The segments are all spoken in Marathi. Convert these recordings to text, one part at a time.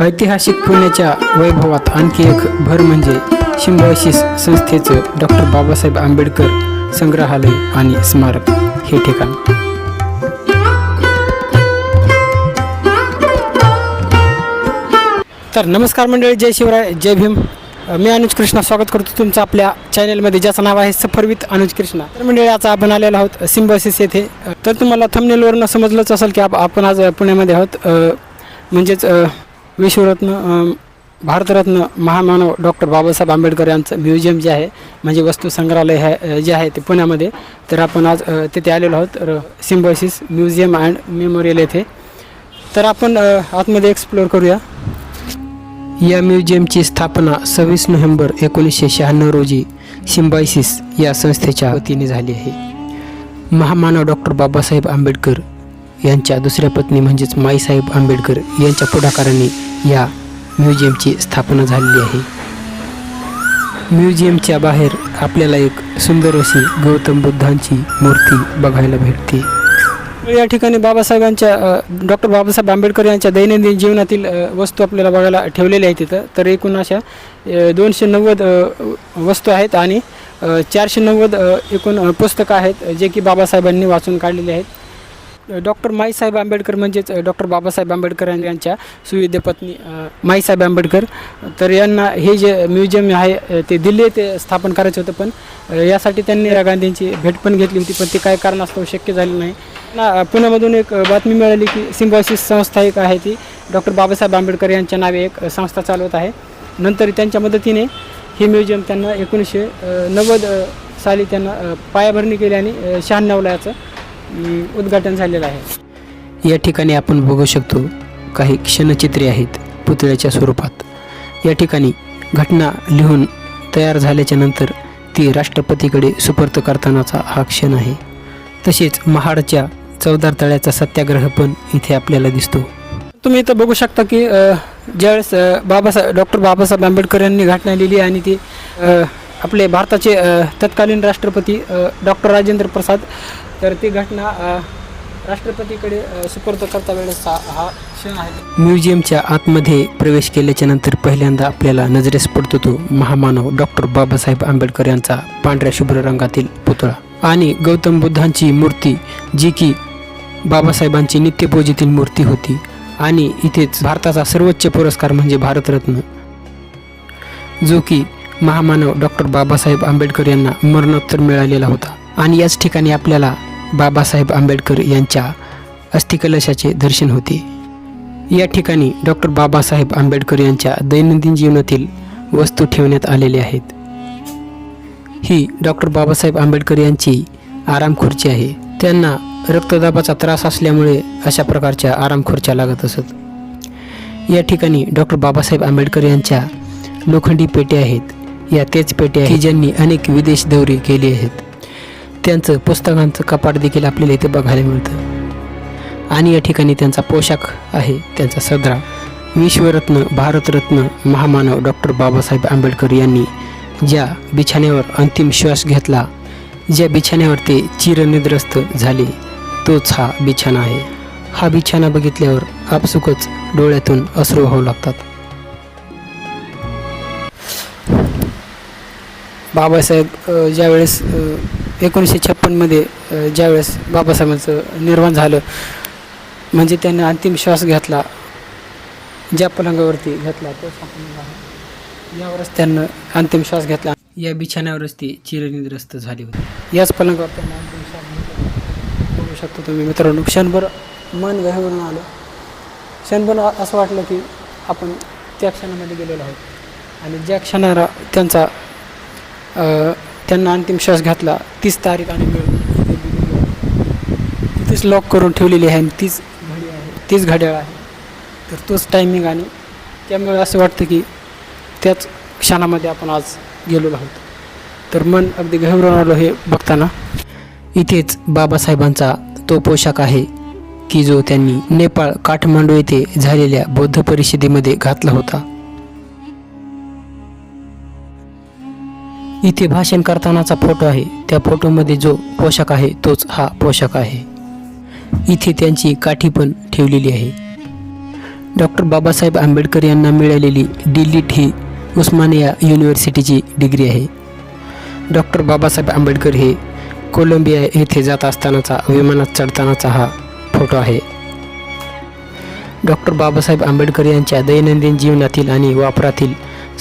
ऐतिहासिक पुण्याच्या वैभवात आणखी एक भर म्हणजे सिम्बॉयसिस संस्थेचं डॉक्टर बाबासाहेब आंबेडकर संग्रहालय आणि स्मारक. हे ठिकाण. तर नमस्कार मंडळी जय शिवराय जय भीम. मी अनुज कृष्णा स्वागत करतो तुमचं आपल्या चॅनलमध्ये ज्याचं नाव आहे सफरवित अनुज कृष्णा. तर मंडळी आज आपण आलेलो आहोत सिम्बॉसिस येथे. तर तुम्हाला थमनेलवरनं समजलंच असेल की आपण आज पुण्यामध्ये आहोत. म्हणजेच विश्वरत्न भारतरत्न महामानव डॉक्टर बाबासाहेब आंबेडकर यांचं म्युझियम जे आहे म्हणजे वस्तू संग्रहालय आहे जे आहे ते पुण्यामध्ये. तर आपण आज तिथे आलेलो आहोत. तर सिम्बॉसिस म्युझियम अँड मेमोरियल येथे. तर आपण आतमध्ये एक्सप्लोअर करूया. या म्युझियमची स्थापना सव्वीस नोव्हेंबर एकोणीसशे शहाण्णव रोजी सिम्बायसिस या संस्थेच्या वतीने झाली आहे. महामानव डॉक्टर बाबासाहेब आंबेडकर यांच्या दुसऱ्या पत्नी म्हणजेच माईसाहेब आंबेडकर यांच्या पुढाकाराने या म्युझियमची स्थापना झालेली आहे. म्युझियमच्या बाहेर आपल्याला एक सुंदर अशी गौतम बुद्धांची मूर्ती बघायला भेटते. या ठिकाणी बाबासाहेबांच्या डॉक्टर बाबासाहेब आंबेडकर यांच्या दैनंदिन जीवनातील वस्तू आपल्याला बघायला ठेवलेल्या आहेत तिथं तर एकूण अशा दोनशे नव्वद वस्तू आहेत आणि चारशे नव्वद एकूण पुस्तकं आहेत जे की बाबासाहेबांनी वाचून काढलेले आहेत. डॉक्टर माईसाहेब आंबेडकर म्हणजेच डॉक्टर बाबासाहेब आंबेडकर यांच्या सुविद्य पत्नी माईसाहेब आंबेडकर. तर यांना हे जे म्युझियम आहे ते दिल्ली येथे स्थापन करायचं होतं पण यासाठी त्यांनी इंदिरा गांधींची भेट पण घेतली होती पण ती काय कारणास्तव शक्य झाले नाही. ना पुण्यामधून एक बातमी मिळाली की सिम्बॉसिस संस्था एक आहे ती. डॉक्टर बाबासाहेब आंबेडकर यांच्या नावे एक संस्था चालवत आहे. नंतर त्यांच्या मदतीने हे म्युझियम त्यांना एकोणीसशे नव्वद साली त्यांना पायाभरणी केली आणि शहाण्णवला याचं उद्घाटन झालेलं आहे. या ठिकाणी आपण बघू शकतो काही क्षणचित्रे आहेत पुतळ्याच्या स्वरूपात. या ठिकाणी घटना लिहून तयार झाल्याच्यानंतर ती राष्ट्रपतीकडे सुपर्द करतानाचा हा क्षण आहे. तसेच महाडच्या चौदार तळ्याचा सत्याग्रह पण इथे आपल्याला दिसतो. तुम्ही इथं बघू शकता की ज्यावेळेस बाबासाहेब डॉक्टर बाबासाहेब आंबेडकर यांनी घटना लिहिली आणि ती आपले भारताचे तत्कालीन राष्ट्रपती डॉक्टर राजेंद्र प्रसाद तर ती घटना राष्ट्रपतीकडे सुपूर्द करता वेळेस हा हा क्षण आहे. म्युझियमच्या आतमध्ये प्रवेश केल्याच्यानंतर पहिल्यांदा आपल्याला नजरेस पडतो तो महामानव डॉक्टर बाबासाहेब आंबेडकर यांचा पांढऱ्या शुभ्र रंगातील पुतळा. आणि गौतम बुद्धांची मूर्ती जी की बाबासाहेबांची नित्यपूजेतील मूर्ती होती. आणि इथेच भारताचा सर्वोच्च पुरस्कार म्हणजे भारतरत्न जो की महामानव डॉक्टर बाबासाहेब आंबेडकर यांना मरणोत्तर मिळालेला होता. आणि याच ठिकाणी आपल्याला बाबासाहेब आंबेडकर यांच्या अस्थिकलशाचे दर्शन होते. या ठिकाणी डॉक्टर बाबासाहेब आंबेडकर यांच्या दैनंदिन जीवनातील वस्तू ठेवण्यात आलेल्या आहेत. ही डॉक्टर बाबासाहेब आंबेडकर यांची आराम खुर्ची आहे. त्यांना रक्तदाबाचा त्रास असल्यामुळे अशा प्रकारच्या आराम खुर्च्या लागत असत. या ठिकाणी डॉक्टर बाबासाहेब आंबेडकर यांच्या लोखंडी पेट्या आहेत. या तेच पेट्या आहेत की ज्यांनी अनेक विदेश दौरे केले आहेत. त्यांचं पुस्तकांचं कपाट देखील आपल्याला इथे बघायला मिळतं. आणि या ठिकाणी त्यांचा पोशाख आहे त्यांचा सदरा. विश्वरत्न भारतरत्न महामानव डॉक्टर बाबासाहेब आंबेडकर यांनी ज्या बिछाण्यावर अंतिम श्वास घेतला ज्या बिछाण्यावर ते चिरनिद्रस्त झाले तोच हा बिछाना आहे. हा बिछाना बघितल्यावर आपसुकच डोळ्यातून अश्रू होऊ लागतात. बाबासाहेब ज्यावेळेस एकोणीसशे छप्पनमध्ये ज्यावेळेस बाबासाहेबांचं निर्माण झालं म्हणजे त्यांनी अंतिम श्वास घेतला ज्या पलंगावरती घेतला तो. यावरच त्यांना अंतिम श्वास घेतला. या बिछाण्यावरच ते चिरनिद्रस्त झाले होते. याच पलंगावर त्यांना अंतिम श्वास घेतला. बघू शकतो तुम्ही मित्रांनो क्षणभर मन गहवरून आलं. क्षणभर असं वाटलं की आपण त्या क्षणामध्ये गेलेलो आहोत. आणि ज्या क्षणाला त्यांचा त्यांना अंतिम श्वास घातला. तीस तारीख आणि वेळ तिथेच लॉक करून ठेवलेली आहे आणि तीच घडी आहे. तीच घड्याळ आहे. तर तोच टायमिंग आणि त्यामुळे असं वाटतं की त्याच क्षणामध्ये आपण आज गेलेलो आहोत. तर मन अगदी घाबरून आलो हे बघताना. इथेच बाबासाहेबांचा तो पोशाख आहे की जो त्यांनी नेपाळ काठमांडू येथे झालेल्या बौद्ध परिषदेमध्ये घातला होता. इथे भाषण करतानाचा फोटो आहे. त्या फोटोमध्ये जो पोशाख आहे तोच हा पोशाख आहे. इथे त्यांची काठी पण ठेवलेली आहे. डॉक्टर बाबासाहेब आंबेडकर यांना मिळालेली डिलीट ही उस्मानिया युनिव्हर्सिटीची डिग्री आहे. डॉक्टर बाबासाहेब आंबेडकर हे कोलंबिया येथे जात असतानाचा विमानात चढतानाचा हा फोटो आहे. डॉक्टर बाबासाहेब आंबेडकर यांच्या दैनंदिन जीवनातील आणि वापरातील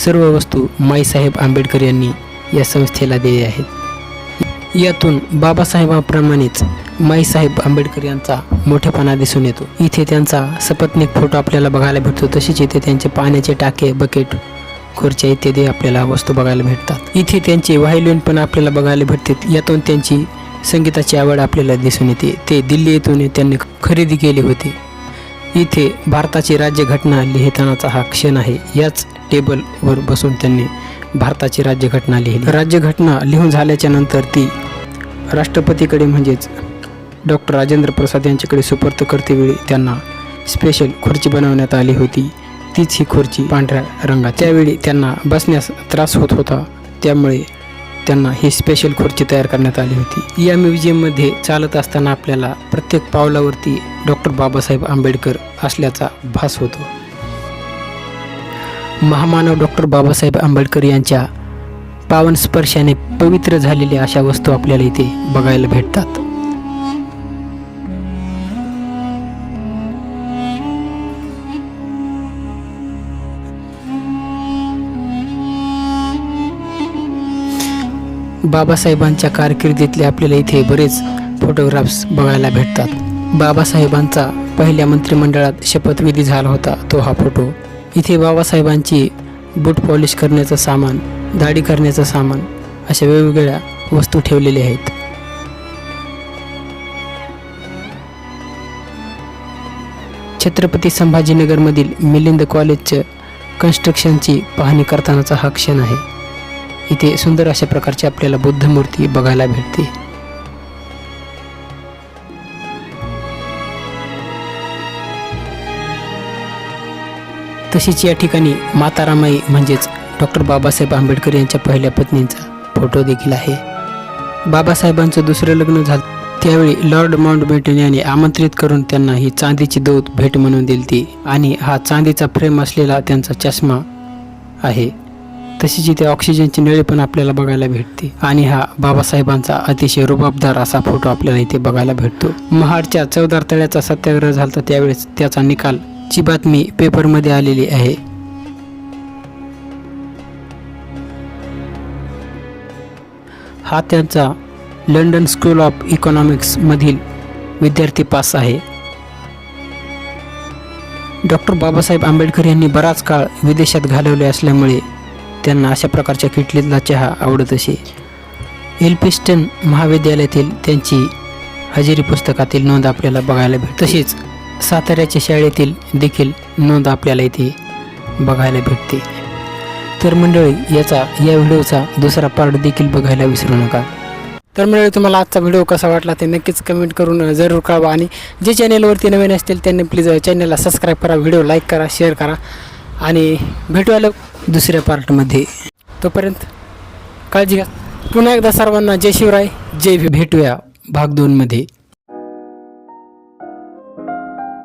सर्व वस्तू माईसाहेब आंबेडकर यांनी या संस्थेला दिले आहेत यातून बाबासाहेबांप्रमाणेच माईसाहेब आंबेडकर यांचा मोठेपणा दिसून येतो. इथे त्यांचा सपत्निक फोटो आपल्याला बघायला भेटतो. तसेच इथे त्यांचे पाण्याचे टाके बकेट खुर्च्या इत्यादी आपल्याला वस्तू बघायला भेटतात. इथे त्यांचे व्हायलिन पण आपल्याला बघायला भेटते. यातून त्यांची संगीताची आवड आपल्याला दिसून येते. ते दिल्ली येथून त्यांनी खरेदी केली होती. इथे भारताची राज्यघटना लिहितानाचा हा क्षण आहे. याच टेबलवर बसून त्यांनी भारताची राज्यघटना लिहिली. राज्यघटना लिहून झाल्याच्यानंतर ती राष्ट्रपतीकडे म्हणजेच डॉक्टर राजेंद्र प्रसाद यांच्याकडे सुपूर्त करतेवेळी त्यांना स्पेशल खुर्ची बनवण्यात आली होती. तीच ही खुर्ची पांढऱ्या रंगात त्यावेळी त्यांना बसण्यास त्रास होत होता. त्यामुळे त्यांना ही स्पेशल खुर्ची तयार करण्यात आली होती. या म्युझियममध्ये चालत असताना आपल्याला प्रत्येक पावलावरती डॉक्टर बाबासाहेब आंबेडकर असल्याचा भास होतो. महामानव डॉक्टर बाबासाहेब आंबेडकर यांच्या पावन स्पर्शाने पवित्र झालेल्या अशा वस्तू आपल्याला इथे बघायला भेटतात. बाबासाहेबांच्या कारकिर्दीतले आपल्याला इथे बरेच फोटोग्राफ्स बघायला भेटतात. बाबासाहेबांचा पहिल्या मंत्रिमंडळात शपथविधी झाला होता तो हा फोटो इथे बाबासाहेबांची बूट पॉलिश करण्याचं सामान दाढी करण्याचं सामान अशा वेगवेगळ्या वस्तू ठेवलेल्या आहेत. छत्रपती संभाजीनगरमधील मिलिंद कॉलेजचं कन्स्ट्रक्शनची पाहणी करतानाचा हा क्षण आहे. इथे सुंदर अशा प्रकारची आपल्याला बुद्ध मूर्ती बघायला भेटते. तशीच या ठिकाणी माता रामाई म्हणजेच डॉक्टर बाबासाहेब आंबेडकर यांच्या पहिल्या पत्नींचा फोटो देखील आहे. बाबासाहेबांचं दुसरं लग्न झालं. त्यावेळी लॉर्ड माउंटबेटन यांनी आमंत्रित करून त्यांना ही चांदीची दोत भेट म्हणून दिली आणि हा चांदीचा फ्रेम असलेला त्यांचा चष्मा आहे. तशीच इथे ऑक्सिजनची नळी पण आपल्याला बघायला भेटते आणि हा बाबासाहेबांचा अतिशय रुबाबदार असा फोटो आपल्याला इथे बघायला भेटतो. महाडच्या चौदार तळ्याचा सत्याग्रह झाला त्यावेळेस त्याचा निकाल ची बातमी पेपरमध्ये आलेली आहे. हा त्यांचा लंडन स्कूल ऑफ इकॉनॉमिक्स मधील विद्यार्थी पास आहे. डॉक्टर बाबासाहेब आंबेडकर यांनी बराच काळ विदेशात घालवले असल्यामुळे त्यांना अशा प्रकारच्या किटलीतला चहा आवडत असे. एल्पिस्टन महाविद्यालयातील त्यांची हजेरी पुस्तकातील नोंद आपल्याला बघायला भेट तसेच साताऱ्याच्या शाळेतील देखील नोंद आपल्याला इथे बघायला भेटते. तर मंडळी याचा या व्हिडिओचा दुसरा पार्ट देखील बघायला विसरू नका. तर मंडळी तुम्हाला आजचा व्हिडिओ कसा वाटला ते नक्कीच कमेंट करून जरूर कळवा आणि जे चॅनेलवरती नवीन असतील त्यांनी प्लीज चॅनलला सबस्क्राईब करा व्हिडिओ लाईक करा शेअर करा आणि भेटूया दुसऱ्या पार्टमध्ये तोपर्यंत काळजी घ्या. पुन्हा एकदा सर्वांना जय शिवराय जय भेटूया भाग दोनमध्ये